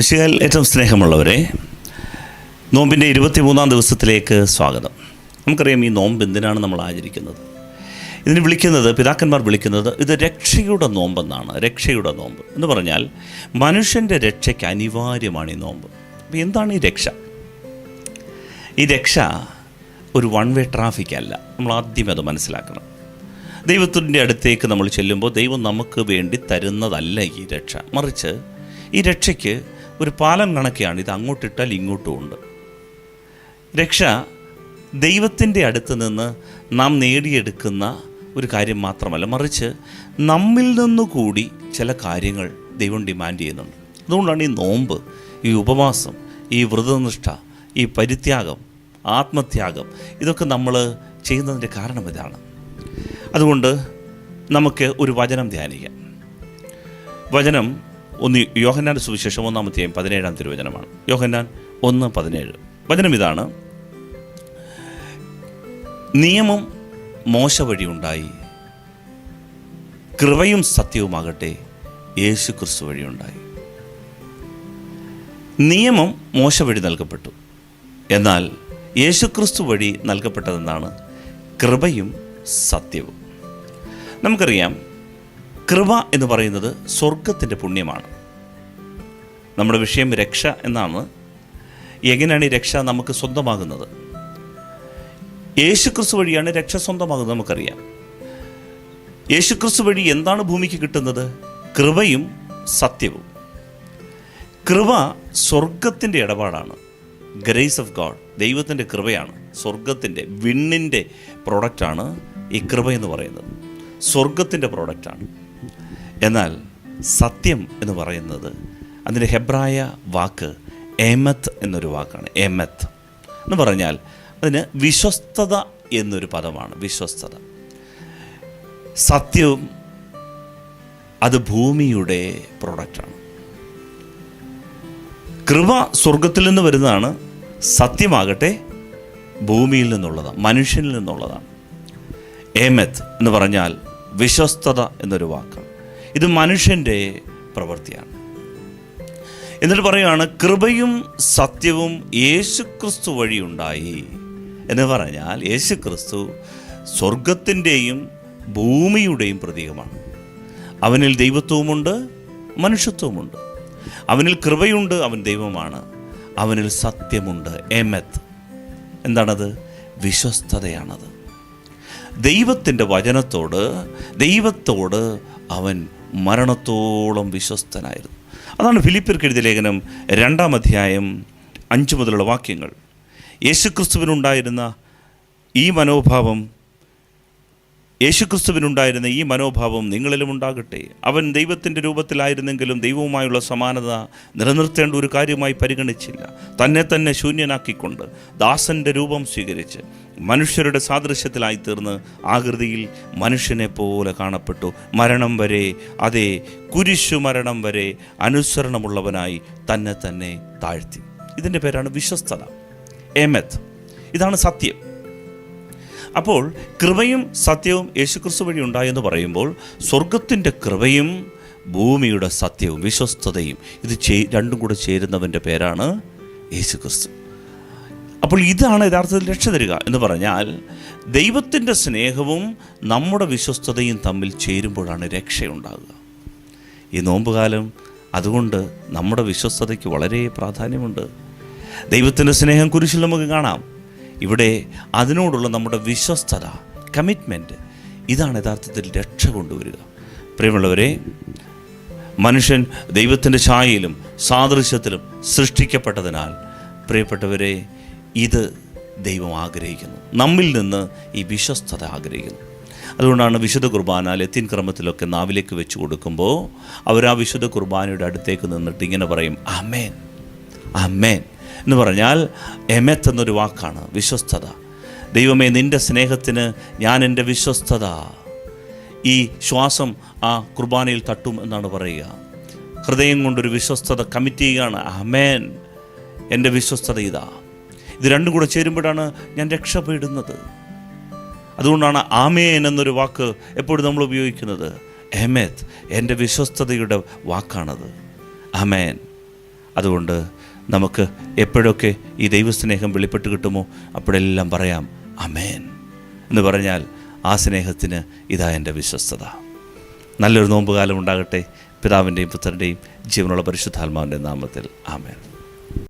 മിശികാൽ ഏറ്റവും സ്നേഹമുള്ളവരെ നോമ്പിന്റെ ഇരുപത്തിമൂന്നാം ദിവസത്തിലേക്ക് സ്വാഗതം. നമുക്കറിയാം ഈ നോമ്പ് എന്തിനാണ് നമ്മൾ ആചരിക്കുന്നത്? ഇതിന് വിളിക്കുന്നത് പിതാക്കന്മാർ വിളിക്കുന്നത് ഇത് രക്ഷയുടെ നോമ്പെന്നാണ് രക്ഷയുടെ നോമ്പ്. എന്ന് പറഞ്ഞാൽ മനുഷ്യന്റെ രക്ഷയ്ക്ക് അനിവാര്യമാണ് ഈ നോമ്പ്. അപ്പോൾ എന്താണ് ഈ രക്ഷ? ഈ രക്ഷ ഒരു വൺ വേ ട്രാഫിക് അല്ല. നമ്മൾ ആദ്യം അത് മനസ്സിലാക്കണം. ദൈവത്തിന്റെ അടുത്തേക്ക് നമ്മൾ ചെല്ലുമ്പോൾ ദൈവം നമുക്ക് വേണ്ടി തരുന്നതല്ല ഈ രക്ഷ. മറിച്ച് ഈ രക്ഷയ്ക്ക് ഒരു പാലം കണക്കെയാണ്. ഇത് അങ്ങോട്ടിട്ടാൽ ഇങ്ങോട്ടും ഉണ്ട്. രക്ഷ ദൈവത്തിന്റെ അടുത്ത് നിന്ന് നാം നേടിയെടുക്കുന്ന ഒരു കാര്യം മാത്രമല്ല. മറിച്ച് നമ്മിൽ നിന്നുകൂടി ചില കാര്യങ്ങൾ ദൈവം ഡിമാൻഡ് ചെയ്യുന്നുണ്ട്. അതുകൊണ്ടാണ് ഈ നോമ്പ് ഈ ഉപവാസം ഈ വ്രതനിഷ്ഠ ഈ പരിത്യാഗം ആത്മത്യാഗം ഇതൊക്കെ നമ്മൾ ചെയ്യുന്നതിന്റെ കാരണം ഇതാണ്. അതുകൊണ്ട് നമുക്ക് ഒരു വചനം ധ്യാനിക്കാം. വചനം ഒന്ന് യോഹന്നാന്റെ സുവിശേഷം ഒന്നാമത്തെയും പതിനേഴാം തിരുവചനമാണ്. യോഹന്നാൻ ഒന്ന് പതിനേഴ്. വചനം ഇതാണ്. നിയമം മോശ വഴി ഉണ്ടായി. കൃപയും സത്യവുമാകട്ടെ യേശു ക്രിസ്തു വഴി ഉണ്ടായി. നിയമം മോശ വഴി നൽകപ്പെട്ടു. എന്നാൽ യേശുക്രിസ്തു വഴി നൽകപ്പെട്ടതെന്നാണ് കൃപയും സത്യവും. നമുക്കറിയാം കൃപ എന്ന് പറയുന്നത് സ്വർഗത്തിന്റെ പുണ്യമാണ്. നമ്മുടെ വിഷയം രക്ഷ എന്നാണ്. എങ്ങനെയാണ് ഈ രക്ഷ നമുക്ക് സ്വന്തമാകുന്നത്? യേശുക്രിസ്തു വഴിയാണ് രക്ഷ സ്വന്തമാകുന്നത് നമുക്കറിയാം. യേശുക്രിസ്തു വഴി എന്താണ് ഭൂമിക്ക് കിട്ടുന്നത്? കൃപയും സത്യവും. കൃപ സ്വർഗത്തിന്റെ ഇടപാടാണ്. ഗ്രേസ് ഓഫ് ഗോഡ് ദൈവത്തിന്റെ കൃപയാണ്. സ്വർഗത്തിന്റെ വിണ്ണിന്റെ പ്രോഡക്റ്റാണ് ഈ കൃപ എന്ന് പറയുന്നത്. സ്വർഗത്തിന്റെ പ്രോഡക്റ്റാണ് എന്നാൽ സത്യം എന്ന് പറയുന്നത് അതിന്റെ ഹെബ്രായ വാക്ക് എമത്ത് എന്നൊരു വാക്കാണ്. എമത്ത് എന്ന് പറഞ്ഞാൽ അതിന് വിശ്വസ്തത എന്നൊരു പദമാണ്. വിശ്വസ്തത. സത്യവും അത് ഭൂമിയുടെ പ്രോഡക്റ്റാണ് കൃപ സ്വർഗത്തിൽ നിന്ന് വരുന്നതാണ് സത്യമാകട്ടെ ഭൂമിയിൽ നിന്നുള്ളതാണ് മനുഷ്യനിൽ നിന്നുള്ളതാണ്. ഏമത്ത് എന്ന് പറഞ്ഞാൽ വിശ്വസ്തത എന്നൊരു വാക്ക്. ഇത് മനുഷ്യന്റെ പ്രവൃത്തിയാണ്. എന്നിട്ട് പറയുകയാണ് കൃപയും സത്യവും യേശുക്രിസ്തു വഴിയുണ്ടായി എന്ന് പറഞ്ഞാൽ യേശുക്രിസ്തു സ്വർഗത്തിന്റെയും ഭൂമിയുടെയും പ്രതീകമാണ്. അവനിൽ ദൈവത്വവുമുണ്ട് മനുഷ്യത്വവുമുണ്ട്. അവനിൽ കൃപയുണ്ട് അവൻ ദൈവമാണ്. അവനിൽ സത്യമുണ്ട് എമെത്ത് എന്താണത്? വിശ്വസ്തതയാണത്. ദൈവത്തിന്റെ വചനത്തോട് ദൈവത്തോട് അവൻ മരണത്തോളം വിശ്വസ്തനായിരുന്നു. അതാണ് ഫിലിപ്പിയർക്ക് ലേഖനം രണ്ടാം അധ്യായം അഞ്ച് മുതലുള്ള വാക്യങ്ങൾ. യേശുക്രിസ്തുവിനുണ്ടായിരുന്ന ഈ മനോഭാവം യേശുക്രിസ്തുവിനുണ്ടായിരുന്ന ഈ മനോഭാവം നിങ്ങളിലും ഉണ്ടാകട്ടെ. അവൻ ദൈവത്തിന്റെ രൂപത്തിലായിരുന്നെങ്കിലും ദൈവവുമായുള്ള സമാനത നിലനിർത്തേണ്ട ഒരു കാര്യമായി പരിഗണിച്ചില്ല. തന്നെ തന്നെ ശൂന്യനാക്കിക്കൊണ്ട് ദാസന്റെ രൂപം സ്വീകരിച്ച് മനുഷ്യരുടെ സാദൃശ്യത്തിലായി തീർന്ന് ആകൃതിയിൽ മനുഷ്യനെ പോലെ കാണപ്പെട്ടു. മരണം വരെ അതേ കുരിശു മരണം വരെ അനുസരണമുള്ളവനായി തന്നെ തന്നെ താഴ്ത്തി. ഇതിന്റെ പേരാണ് വിശ്വസ്തത. എമെത് ഇതാണ് സത്യം. അപ്പോൾ കൃപയും സത്യവും യേശുക്രിസ്തു വഴി ഉണ്ടായെന്ന് പറയുമ്പോൾ സ്വർഗത്തിന്റെ കൃപയും ഭൂമിയുടെ സത്യവും വിശ്വസ്തതയും ഇത് ചേ രണ്ടും കൂടെ ചേരുന്നവന്റെ പേരാണ് യേശുക്രിസ്തു. അപ്പോൾ ഇതാണ് യഥാർത്ഥത്തിൽ രക്ഷ തരിക എന്ന് പറഞ്ഞാൽ ദൈവത്തിന്റെ സ്നേഹവും നമ്മുടെ വിശ്വസ്തതയും തമ്മിൽ ചേരുമ്പോഴാണ് രക്ഷയുണ്ടാകുക. ഈ നോമ്പുകാലം അതുകൊണ്ട് നമ്മുടെ വിശ്വസ്തതയ്ക്ക് വളരെ പ്രാധാന്യമുണ്ട്. ദൈവത്തിന്റെ സ്നേഹം കുരിശിൽ നമുക്ക് കാണാം. ഇവിടെ അതിനോടുള്ള നമ്മുടെ വിശ്വസ്തത കമ്മിറ്റ്മെന്റ് ഇതാണ് യഥാർത്ഥത്തിൽ രക്ഷ കൊണ്ടുവരിക. പ്രിയമുള്ളവരെ മനുഷ്യൻ ദൈവത്തിന്റെ ഛായയിലും സാദൃശ്യത്തിലും സൃഷ്ടിക്കപ്പെട്ടതിനാൽ പ്രിയപ്പെട്ടവരെ ഇത് ദൈവം ആഗ്രഹിക്കുന്നു. നമ്മിൽ നിന്ന് ഈ വിശ്വസ്തത ആഗ്രഹിക്കുന്നു. അതുകൊണ്ടാണ് വിശുദ്ധ കുർബാന ലത്തീൻ ക്രമത്തിലൊക്കെ നാവിലേക്ക് വെച്ച് കൊടുക്കുമ്പോൾ അവർ ആ വിശുദ്ധ കുർബാനയുടെ അടുത്തേക്ക് നിന്നിട്ട് ഇങ്ങനെ പറയും അമേൻ അമേൻ എന്ന് പറഞ്ഞാൽ എമെത്ത് എന്നൊരു വാക്കാണ് വിശ്വസ്തത. ദൈവമേ നിന്റെ സ്നേഹത്തിന് ഞാൻ എന്റെ വിശ്വസ്തത. ഈ ശ്വാസം ആ കുർബാനയിൽ തട്ടും എന്നാണ് പറയുക. ഹൃദയം കൊണ്ടൊരു വിശ്വസ്തത കമ്മിറ്റ് ചെയ്യുകയാണ്. അമേൻ എന്റെ വിശ്വസ്തത ഇതാ. ഇത് രണ്ടും കൂടെ ചേരുമ്പോഴാണ് ഞാൻ രക്ഷപ്പെടുന്നത്. അതുകൊണ്ടാണ് ആമേൻ എന്നൊരു വാക്ക് എപ്പോഴും നമ്മൾ ഉപയോഗിക്കുന്നത്. എഹമേത്ത് എന്റെ വിശ്വസ്തതയുടെ വാക്കാണത്. അമേൻ അതുകൊണ്ട് നമുക്ക് എപ്പോഴൊക്കെ ഈ ദൈവസ്നേഹം വെളിപ്പെട്ട് കിട്ടുമോ അപ്പോഴെല്ലാം പറയാം. അമേൻ എന്ന് പറഞ്ഞാൽ ആ സ്നേഹത്തിന് ഇതാ എന്റെ വിശ്വസ്തത. നല്ലൊരു നോമ്പുകാലം ഉണ്ടാകട്ടെ. പിതാവിന്റെയും പുത്രന്റെയും ജീവനുള്ള പരിശുദ്ധാത്മാവിന്റെ നാമത്തിൽ. ആമേൻ.